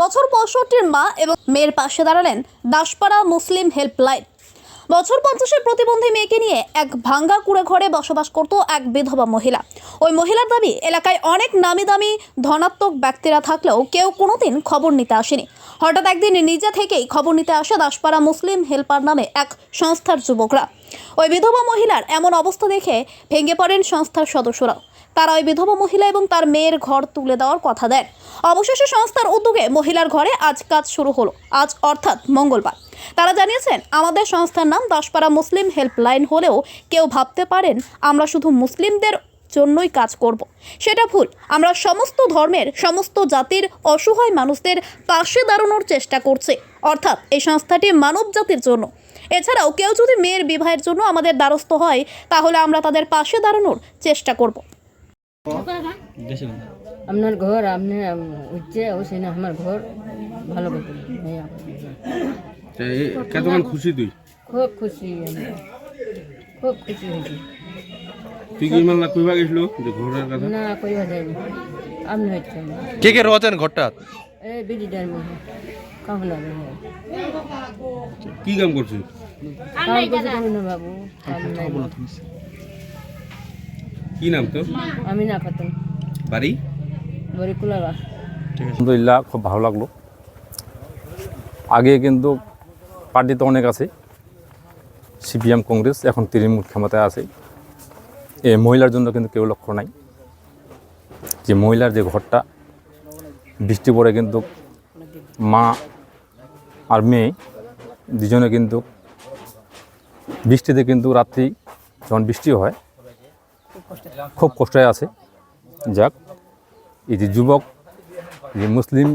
বছর পঁয়ষট্টির মা এবং মেয়ের পাশে দাঁড়ালেন দাসপাড়া মুসলিম হেল্পলাইন। বছর পঞ্চাশের প্রতিবন্ধী মেয়েকে নিয়ে এক ভাঙ্গা কুড়ে ঘরে বসবাস করত এক বিধবা মহিলা। ওই মহিলার দাবি, এলাকায় অনেক নামি দামি ধনাত্মক ব্যক্তিরা থাকলেও কেউ কোনোদিন খবর নিতে আসেনি। হঠাৎ একদিন নিজে থেকেই খবর নিতে আসে দাসপাড়া মুসলিম হেল্পার নামে এক সংস্থার যুবকরা। ওই বিধবা মহিলার এমন অবস্থা দেখে ভেঙে পড়েন সংস্থার সদস্যরাও। তারা ওই বিধবা মহিলা এবং তার মেয়ের ঘর তুলে দেওয়ার কথা দেন। অবশেষে সংস্থার উদ্যোগে মহিলার ঘরে আজ কাজ শুরু হলো। আজ অর্থাৎ মঙ্গলবার। তারা জানিয়েছেন, আমাদের সংস্থার নাম দশপাড়া মুসলিম হেল্পলাইন হলেও কেউ ভাবতে পারেন, আমরা শুধু মুসলিমদের জন্যই কাজ করব। সেটা ভুল। আমরা সমস্ত ধর্মের, সমস্ত জাতির অসহায় মানুষদের পাশে দাঁড়ানোর চেষ্টা করছে। অর্থাৎ এই সংস্থাটি মানব জাতির জন্য। এছাড়াও কেউ যদি মেয়ের বিবাহের জন্য আমাদের দ্বারস্থ হয়, তাহলে আমরা তাদের পাশে দাঁড়ানোর চেষ্টা করব। আপনার ঘর আপনি উঠছে ও সেনা আমার ঘর ভালো করতে কতক্ষণ খুশি তুই? খুব খুশি খুব খুশি হয়েছি। তুই কি কইবা গেছিল যে ঘোরার কথা? না কইবা যায়নি আপনি হচ্ছে কে কে রয়েছেন ঘরটা এই বিডিটার মধ্যে কাহন লাগে কি কাম করছিস? কাম বাবু। কাম কি নাম তো আমি না খাতাম বাড়ি? বড়ি আলহামদুলিল্লাহ খুব ভালো লাগল। আগে কিন্তু পার্টি তো অনেক আছে। সিপিএম কংগ্রেস এখন তৃণমূল ক্ষমতায় আছে। এ মহিলার জন্য কিন্তু কেউ লক্ষ্য নাই। যে মহিলার যে ঘরটা বৃষ্টি পড়ে কিন্তু মা আর মেয়ে দুজনে কিন্তু বৃষ্টিতে কিন্তু রাত্রি যখন বৃষ্টি হয় খুব কষ্টে। আছে। যাক, এই যে যুবক, যে মুসলিম,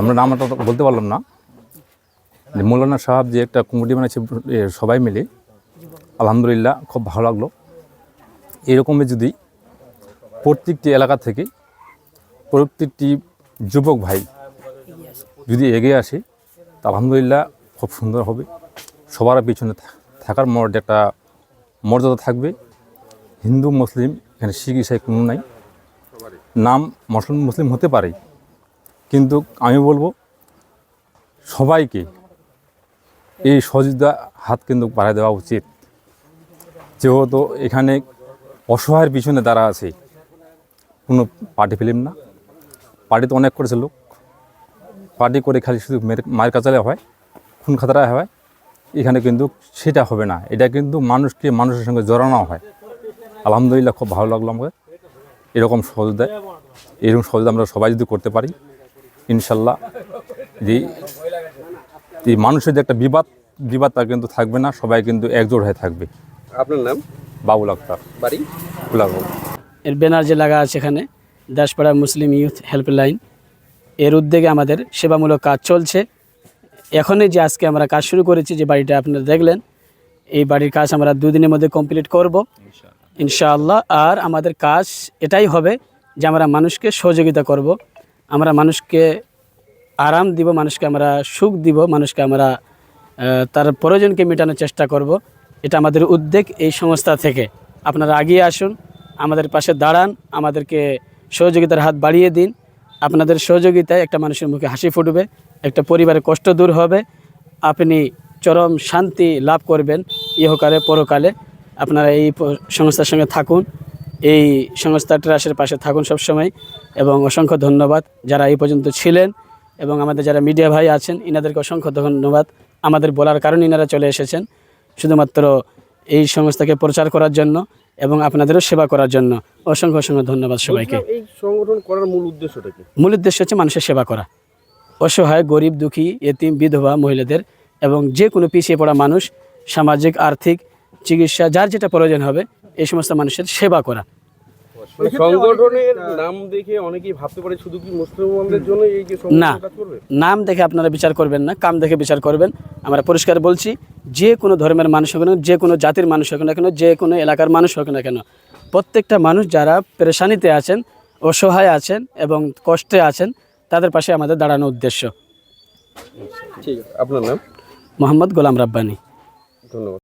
আমরা নামটা বলতে পারলাম না। যে মৌলানা সাহেব যে একটা কমিটি বানাচ্ছে সবাই মিলে, আলহামদুলিল্লাহ খুব ভালো লাগল। এরকমই যদি প্রত্যেকটি এলাকা থেকে প্রত্যেকটি যুবক ভাই যদি এগিয়ে আসে, তা আলহামদুলিল্লাহ খুব সুন্দর হবে। সবার পিছনে থাকার মর্যাদা একটা, মর্যাদা থাকবে। হিন্দু, মুসলিম, এখানে শিখ, ইসাই কোনো নাই। নাম মুসলিম মুসলিম হতে পারে। কিন্তু আমি বলব, সবাইকে এই সহযোগিতা হাত কিন্তু বাড়ায় দেওয়া উচিত। যেহেতু এখানে অসহায়ের পিছনে দাঁড়া আছে, কোনো পার্টি ফিল্ম না। পার্টি তো অনেক করেছে লোক। পার্টি করে খালি শুধু মেয়ের- কাছালে হয় খুন খাতারা হয়। এখানে কিন্তু সেটা হবে না। এটা কিন্তু মানুষকে, মানুষের সঙ্গে জড়ানো হয়। আলহামদুলিল্লাহ খুব ভালো লাগল আমাকে। এরকম সহযোগিতা এরকম সহযোগিতা আমরা সবাই যদি করতে পারি ইনশাল্লাহ যে এই মানুষের যে একটা বিবাদ বিবাদ তা কিন্তু থাকবে না সবাই কিন্তু একজোট হয়ে থাকবে। আপনার নাম? বাবুল আক্তার। বাড়ি? এর ব্যানার যে লাগা আছে এখানে দাসপাড়া মুসলিম ইউথ হেল্পলাইন এর উদ্যোগে আমাদের সেবামূলক কাজ চলছে। এখনই যে আজকে আমরা কাজ শুরু করেছি যে বাড়িটা আপনারা দেখলেন এই বাড়ির কাজ আমরা দুদিনের মধ্যে কমপ্লিট করব। ইনশাআল্লাহ। আর আমাদের কাজ এটাই হবে যে আমরা মানুষকে সহযোগিতা করব, আমরা মানুষকে আরাম দিব, মানুষকে আমরা সুখ দিব, মানুষকে আমরা তার প্রয়োজনকে মেটানোর চেষ্টা করব। এটা আমাদের উদ্যোগ এই সংস্থা থেকে। আপনারা এগিয়ে আসুন, আমাদের পাশে দাঁড়ান, আমাদেরকে সহযোগিতার হাত বাড়িয়ে দিন। আপনাদের সহযোগিতায় একটা মানুষের মুখে হাসি ফুটবে, একটা পরিবারের কষ্ট দূর হবে। আপনি চরম শান্তি লাভ করবেন, ইহকালে, পরকালে। আপনারা এই সংস্থার সঙ্গে থাকুন এই সংস্থা ট্রাস্টের পাশে থাকুন সবসময় এবং অসংখ্য ধন্যবাদ যারা এই পর্যন্ত ছিলেন এবং আমাদের যারা মিডিয়া ভাই আছেন ইনাদেরকে অসংখ্য ধন্যবাদ। আমাদের বলার কারণে ইনারা চলে এসেছেন শুধুমাত্র এই সংস্থাকে প্রচার করার জন্য এবং আপনাদেরও সেবা করার জন্য। অসংখ্য অসংখ্য ধন্যবাদ সবাইকে। এই সংগঠন করার মূল উদ্দেশ্যটা কি? মূল উদ্দেশ্য হচ্ছে মানুষের সেবা করা। অসহায় গরিব দুঃখী এতিম বিধবা মহিলাদের এবং যে কোনো পিছিয়ে পড়া মানুষ সামাজিক আর্থিক চিকিৎসা যার যেটা প্রয়োজন হবে এই সমস্ত মানুষের সেবা করা। মানে সংগঠনের নাম দেখে অনেকেই ভাবতে পারে শুধু কি মুসলমানদের জন্য এই যে না। নাম দেখে আপনারা বিচার করবেন না কাম দেখে বিচার করবেন। আমরা পরিষ্কার বলছি যে কোনো ধর্মের মানুষ হোক না যে কোনো জাতির মানুষ হোক না কেন যে কোনো এলাকার মানুষ হোক না কেন প্রত্যেকটা মানুষ যারা পেরেশানিতে আছেন অসহায় আছেন এবং কষ্টে আছেন তাদের পাশে আমাদের দাঁড়ানো উদ্দেশ্য। ঠিক আছে আপনার নাম? মোহাম্মদ গোলাম রাব্বানি। ধন্যবাদ।